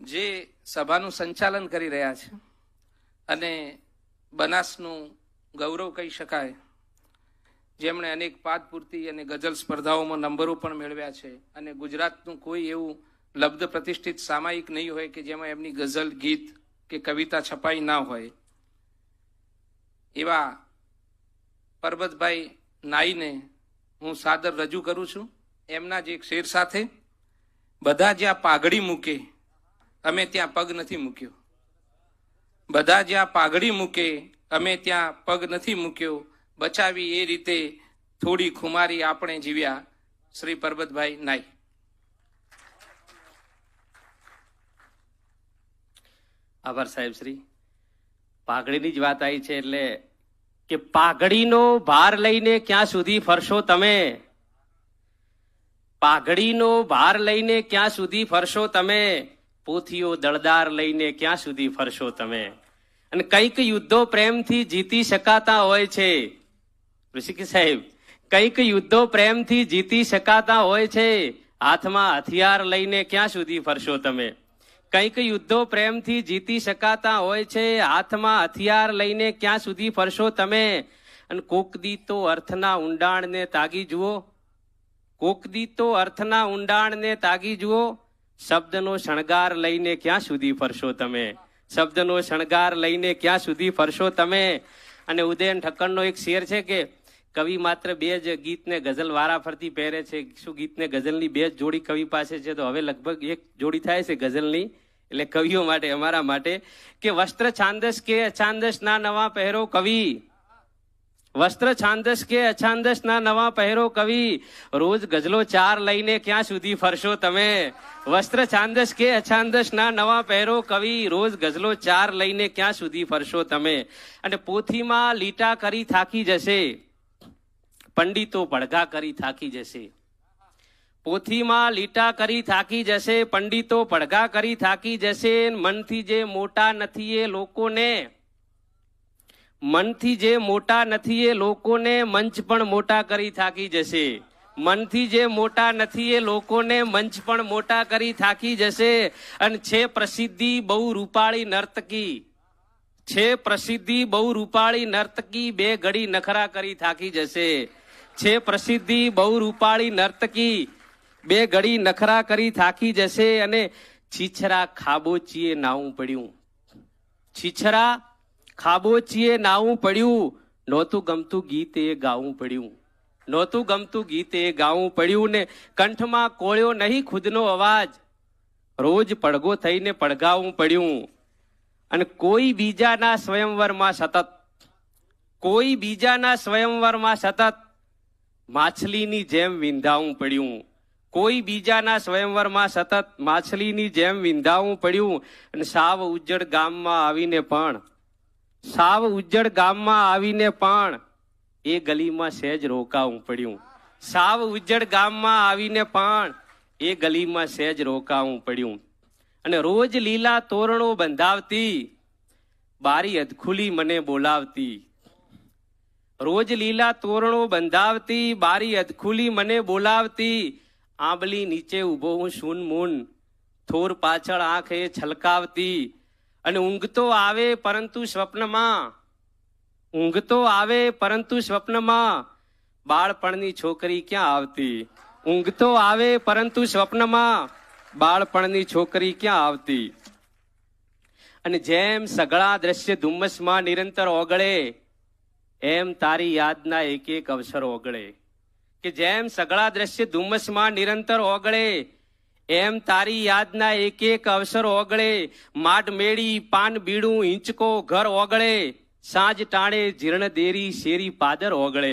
જે સભાનું સંચાલન કરી રહ્યા છે અને બનાસનું ગૌરવ કહી શકાય. જેમણે અનેક પાદપૂર્તિ અને ગઝલ સ્પર્ધાઓમાં નંબરો પણ મેળવ્યા છે અને ગુજરાતનું કોઈ એવું લબ્ધ પ્રતિષ્ઠિત સામાયિક નહીં હોય કે જેમાં એમની ગઝલ, ગીત કે કવિતા છપાઈ ના હોય. એવા પરબતભાઈ નાઈને હું સાદર રજૂ કરું છું. એમના જ એક શેર સાથે. બધા જ્યાં પાઘડી મૂકે અમે ત્યાં પગ નથી મૂક્યો. બધા જ્યાં પાઘડી મૂકે, અમે ત્યાં પગ નથી મૂક્યો. બચાવી એ રીતે થોડી ખુમારી આપણે જીવ્યા શ્રી પરબતભાઈ નાઈ. આભાર સાહેબ શ્રી. પાઘડીની જ વાત આવી છે એટલે કે પાઘડીનો ભાર લઈને ક્યાં સુધી ફરશો તમે? પાઘડીનો ભાર લઈને ક્યાં સુધી ફરશો તમે? પોથીઓ દળદાર લઈને ક્યાં સુધી ફરશો તમે? અને કંઈક યુદ્ધો પ્રેમથી જીતી શકાતા હોય છે. ઋષિકેશ સાહેબ, કંઈક યુદ્ધો પ્રેમથી જીતી શકાતા હોય છે. હાથમાં હથિયાર લઈને ક્યાં સુધી ફરશો તમે? કંઈક યુદ્ધો પ્રેમથી જીતી શકાતા હોય છે. હાથમાં હથિયાર લઈને ક્યાં સુધી ફરશો તમે? અને કોકદી તો અર્થના ઊંડાણને તાગી જુઓ. કોક દી તો અર્થના ઊંડાણને તાગી જુઓ. શબ્દનો શણગાર લઈને ક્યાં સુધી ફરશો તમે? શબ્દનો શણગાર લઈને ક્યાં સુધી ફરશો તમે? અને ઉદયન ઠક્કરનો એક શેર છે કે કવિ માત્ર બે જ ગીતને ગઝલ વારા ફરતી પહેરે છે. શું ગીતને ગઝલની બે જ જોડી કવિ પાસે છે? તો હવે લગભગ એક જોડી થાય છે ગઝલની. એટલે કવિઓ માટે, અમારા માટે કે વસ્ત્ર છાંદસ કે અછાંદસ ના નવા પહેરો કવિ? વસ્ત્ર છાંદસ કે અછાંદસ ના નવા પહેરો કવિ? રોજ ગઝલો ચાર લઈને ક્યાં સુધી ફરશો તમે? વસ્ત્ર છાંદસ કે અછાંદસ ના નવા પહેરો કવિ? રોજ ગઝલો ચાર લઈને ક્યાં સુધી ફરશો તમે? અને પોથીમાં લીટા કરી થાકી જશે. પંડિતો પડઘા કરી થાકી જશે. પોથીમાં લીટા કરી થાકી જશે, પંડિતો પડઘા કરી થાકી જશે, મનથી જે મોટા નથી એ લોકોને મનથી જે મોટા નથી એ લોકોને મંચ પણ મોટા કરી થાકી જશે. મનથી જે મોટા નથી એ લોકોને મંચ પણ મોટા કરી થાકી જશે. અને છે પ્રસિદ્ધિ બહુ રૂપાળી નર્તકી. છે પ્રસિદ્ધિ બહુ રૂપાળી નર્તકી બે ઘડી નખરા કરી થાકી જશે. છે પ્રસિદ્ધિ બહુ રૂપાળી નર્તકી બે ઘડી નખરા કરી થાકી જશે. અને છીછરા ખાબોચીએ નાવું પડ્યું. છીછરા ખાબોચીએ નાવું પડ્યું, નહોતું ગમતું ગીત એ ગાવું પડ્યું. નહોતું ગમતું ગીત એ ગાવું પડ્યું ને કંઠમાં કોળ્યો નહીં ખુદનો અવાજ. રોજ પડઘો થઈને પડઘાવું પડ્યું. અને કોઈ બીજાના સ્વયંવરમાં સતત, કોઈ બીજાના સ્વયંવરમાં સતત માછલીની જેમ વિંધાવું પડ્યું. કોઈ બીજાના સ્વયંવરમાં સતત માછલીની જેમ વિંધાવું પડ્યું. અને સાવ ઉજ્જડ ગામમાં આવીને પણ સાવ ઉજ્જડ ગામમાં આવીને પણ એ ગલીમાં સહેજ રોકાવું પડ્યું. સાવ ઉજ્જડ ગામમાં આવીને પણ એ ગલીમાં સહેજ રોકાવું પડ્યું. અને રોજ લીલા તોરણો બંધાવતી, બારી અધખુલી મને બોલાવતી. રોજ લીલા તોરણો બંધાવતી, બારી અધખુલી મને બોલાવતી. આંબલી નીચે ઊભો હું સૂન મૂન, થોર પાછળ આંખ એ છલકાવતી. અને ઊંઘ તો આવે પરંતુ સ્વપ્નમાં. ઊંઘ તો આવે પરંતુ સ્વપ્નમાં. બાળપણની છોકરી ક્યાં આવતી? ઊંઘ તો આવે પરંતુ સ્વપ્નમાં. બાળપણની છોકરી ક્યાં આવતી? અને જેમ સગળા દ્રશ્ય ધુમ્મસમાં નિરંતર ઓગળે, એમ તારી યાદના એક એક અવસર ઓગળે. કે જેમ સગળા દ્રશ્ય ધુમ્મસમાં નિરંતર ઓગળે એમ તારી યાદના એક એક અવસર ઓગળે. માટ મેળી, પાન બીડું હિંચકો ઘર ઓગળે. સાંજ ટાણે જીર્ણ દેરી, શેરી પાદર ઓગળે.